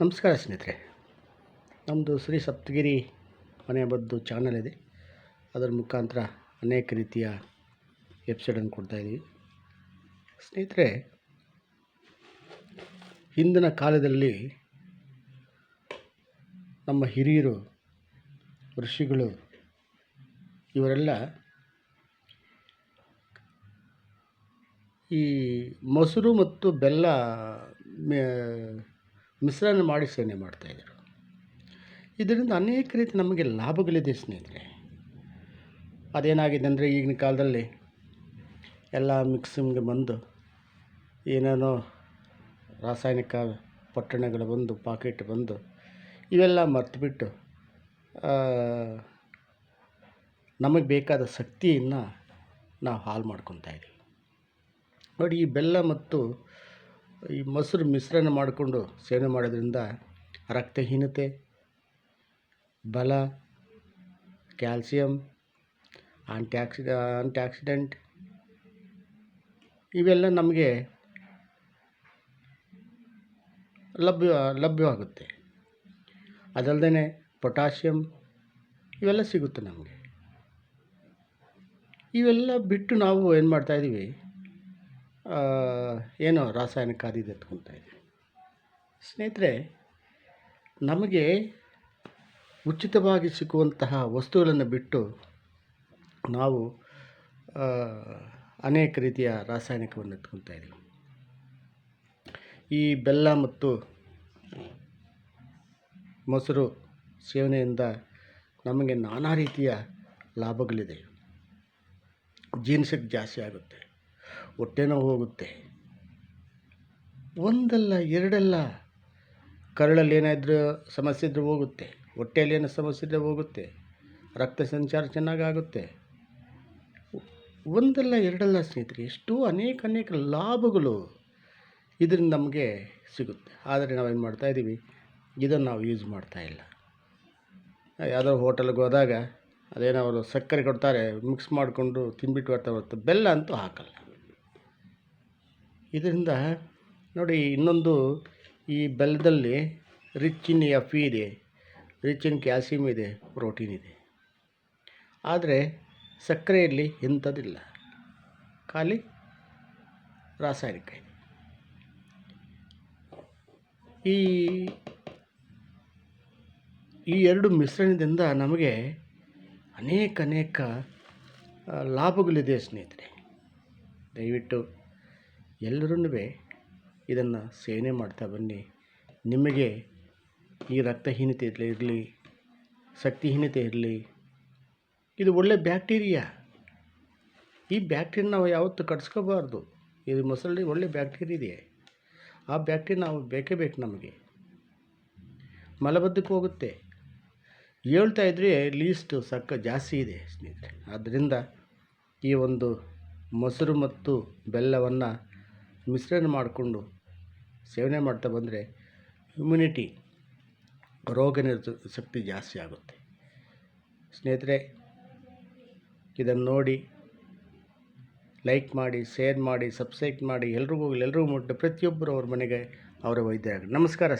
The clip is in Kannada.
ನಮಸ್ಕಾರ ಸ್ನೇಹಿತರೆ. ನಮ್ಮದು ಶ್ರೀ ಸಪ್ತಗಿರಿ ಮನೆ ಬದ್ದು ಚಾನಲ್ ಇದೆ. ಅದರ ಮುಖಾಂತರ ಅನೇಕ ರೀತಿಯ ವೆಬ್ಸೈಟನ್ನು ಕೊಡ್ತಾ ಇದ್ದೀವಿ. ಸ್ನೇಹಿತರೆ, ಹಿಂದಿನ ಕಾಲದಲ್ಲಿ ನಮ್ಮ ಹಿರಿಯರು, ಋಷಿಗಳು, ಇವರೆಲ್ಲ ಈ ಮೊಸರು ಮತ್ತು ಬೆಲ್ಲ ಮಿಶ್ರಣ ಮಾಡಿ ಸೇವನೆ ಮಾಡ್ತಾಯಿದ್ರು ಇದರಿಂದ ಅನೇಕ ರೀತಿ ನಮಗೆ ಲಾಭಗಳಿದೆ ಸ್ನೇಹಿತರೆ. ಅದೇನಾಗಿದೆ ಅಂದರೆ ಈಗಿನ ಕಾಲದಲ್ಲಿ ಎಲ್ಲ ಮಿಕ್ಸಿಂಗ್ ಬಂದು ಏನೇನೋ ರಾಸಾಯನಿಕ ಪೊಟ್ಟಣಗಳು ಬಂದು, ಪಾಕೆಟ್ ಬಂದು ಇವೆಲ್ಲ ಮರೆತುಬಿಟ್ಟು ನಮಗೆ ಬೇಕಾದ ಶಕ್ತಿಯನ್ನು ನಾವು ಹಾಳು ಮಾಡ್ಕೊತಾ ಇದ್ದೀವಿ ನೋಡಿ ಈ ಬೆಲ್ಲ ಮತ್ತು ಈ ಮೊಸರು ಮಿಶ್ರಣ ಮಾಡಿಕೊಂಡು ಸೇವನೆ ಮಾಡೋದ್ರಿಂದ ರಕ್ತಹೀನತೆ, ಬಲ, ಕ್ಯಾಲ್ಸಿಯಂ ಆಂಟಿ ಆಂಟ್ಯಾಕ್ಸಿಡೆಂಟ್ ಇವೆಲ್ಲ ನಮಗೆ ಲಭ್ಯ, ಲಭ್ಯವಾಗುತ್ತೆ. ಅದಲ್ಲದೆ ಪೊಟ್ಯಾಷಿಯಮ್ ಇವೆಲ್ಲ ಸಿಗುತ್ತೆ ನಮಗೆ. ಇವೆಲ್ಲ ಬಿಟ್ಟು ನಾವು ಏನು ಮಾಡ್ತಾಯಿದ್ದೀವಿ ಏನೋ ರಾಸಾಯನಿಕ ಅದು ಇದು ಎತ್ಕೊತಾ ಇದ್ದೀವಿ ಸ್ನೇಹಿತರೆ, ನಮಗೆ ಉಚಿತವಾಗಿ ಸಿಗುವಂತಹ ವಸ್ತುಗಳನ್ನು ಬಿಟ್ಟು ನಾವು ಅನೇಕ ರೀತಿಯ ರಾಸಾಯನಿಕವನ್ನು ಎತ್ಕೊತಾ ಇದ್ದೀವಿ. ಈ ಬೆಲ್ಲ ಮತ್ತು ಮೊಸರು ಸೇವನೆಯಿಂದ ನಮಗೆ ನಾನಾ ರೀತಿಯ ಲಾಭಗಳಿದೆ. ಜೀನ್ಸಕ್ಕೆ ಜಾಸ್ತಿ ಆಗುತ್ತೆ. ಹೊಟ್ಟೆ ಹೋಗುತ್ತೆ. ಒಂದಲ್ಲ, ಎರಡಲ್ಲ ಕರಳಲ್ಲಿ ಏನಾದರೂ ಸಮಸ್ಯೆ ಇದ್ದರೆ ಹೋಗುತ್ತೆ. ಹೊಟ್ಟೆಯಲ್ಲಿ ಏನೋ ಸಮಸ್ಯೆ ಇದ್ದರೆ ಹೋಗುತ್ತೆ. ರಕ್ತ ಸಂಚಾರ ಚೆನ್ನಾಗಾಗುತ್ತೆ. ಒಂದಲ್ಲ, ಎರಡಲ್ಲ ಸ್ನೇಹಿತರೆ, ಎಷ್ಟೋ ಅನೇಕ ಅನೇಕ ಲಾಭಗಳು ಇದರಿಂದ ನಮಗೆ ಸಿಗುತ್ತೆ. ಆದರೆ ನಾವೇನು ಮಾಡ್ತಾ ಇದ್ದೀವಿ? ಇದನ್ನು ನಾವು ಯೂಸ್ ಮಾಡ್ತಾ ಇಲ್ಲ. ಯಾವುದೋ ಹೋಟೆಲ್ಗೆ ಹೋದಾಗ ಅದೇನೋ ಅವರು ಸಕ್ಕರೆ ಕೊಡ್ತಾರೆ ಮಿಕ್ಸ್ ಮಾಡಿಕೊಂಡು ತಿನ್ಬಿಟ್ಟು ಬರ್ತಾ ಬರ್ತಾ ಬೆಲ್ಲ ಅಂತೂ ಹಾಕಲ್ಲ. ಇದರಿಂದ ನೋಡಿ ಇನ್ನೊಂದು ಈ ಬೆಲ್ಲದಲ್ಲಿ ರಿಚ್ ಇನ್ ಎಫ್ ಇದೆ. ರಿಚ್ ಇನ್ ಕ್ಯಾಲ್ಸಿಯಮ್ ಇದೆ, ಪ್ರೋಟೀನ್ ಇದೆ. ಆದರೆ ಸಕ್ಕರೆಯಲ್ಲಿ ಇಂಥದ್ದಿಲ್ಲ ಖಾಲಿ ರಾಸಾಯನಿಕ ಇದೆ. ಈ ಈ ಎರಡು ಮಿಶ್ರಣದಿಂದ ನಮಗೆ ಅನೇಕ ಅನೇಕ ಲಾಭಗಳಿದೆ ಸ್ನೇಹಿತರೆ. ದಯವಿಟ್ಟು ಎಲ್ಲರೂ ಇದನ್ನು ಸೇವನೆ ಮಾಡ್ತಾ ಬನ್ನಿ. ನಿಮಗೆ ಈ ರಕ್ತಹೀನತೆ ಇರಲಿ, ಶಕ್ತಿಹೀನತೆ ಇರಲಿ, ಇದು ಒಳ್ಳೆ ಬ್ಯಾಕ್ಟೀರಿಯಾ. ಈ ಬ್ಯಾಕ್ಟೀರಿಯಾ ನಾವು ಯಾವತ್ತೂ ಕಟ್ಸ್ಕೋಬಾರ್ದು. ಇದು ಮೊಸರಲ್ಲಿ ಒಳ್ಳೆ ಬ್ಯಾಕ್ಟೀರಿಯಾ ಇದೆ ಆ ಬ್ಯಾಕ್ಟೀರಿಯಾ ನಾವು ಬೇಕೇ ಬೇಕು ನಮಗೆ. ಮಲಬದ್ಧಕ್ಕೆ ಹೋಗುತ್ತೆ. ಹೇಳ್ತಾ ಇದ್ದರೆ ಲೀಸ್ಟ್ ಸಕ್ಕ ಜಾಸ್ತಿ ಇದೆ ಸ್ನೇಹಿತರೆ. ಆದ್ದರಿಂದ ಈ ಒಂದು ಮೊಸರು ಮತ್ತು ಬೆಲ್ಲವನ್ನು ಮಿಶ್ರಣ ಮಾಡಿಕೊಂಡು ಸೇವನೆ ಮಾಡ್ತಾ ಬಂದರೆ ಇಮ್ಯುನಿಟಿ ರೋಗ ಶಕ್ತಿ ಜಾಸ್ತಿ ಆಗುತ್ತೆ. ಸ್ನೇಹಿತರೆ, ಇದನ್ನು ನೋಡಿ ಲೈಕ್ ಮಾಡಿ ಶೇರ್ ಮಾಡಿ ಸಬ್ಸ್ಕ್ರೈಬ್ ಮಾಡಿ, ಎಲ್ರಿಗೂ ಎಲ್ರಿಗೂ ಮುಟ್ಟು ಪ್ರತಿಯೊಬ್ಬರು ಅವ್ರ ಮನೆಗೆ ಅವರ ವೈದ್ಯ ನಮಸ್ಕಾರ.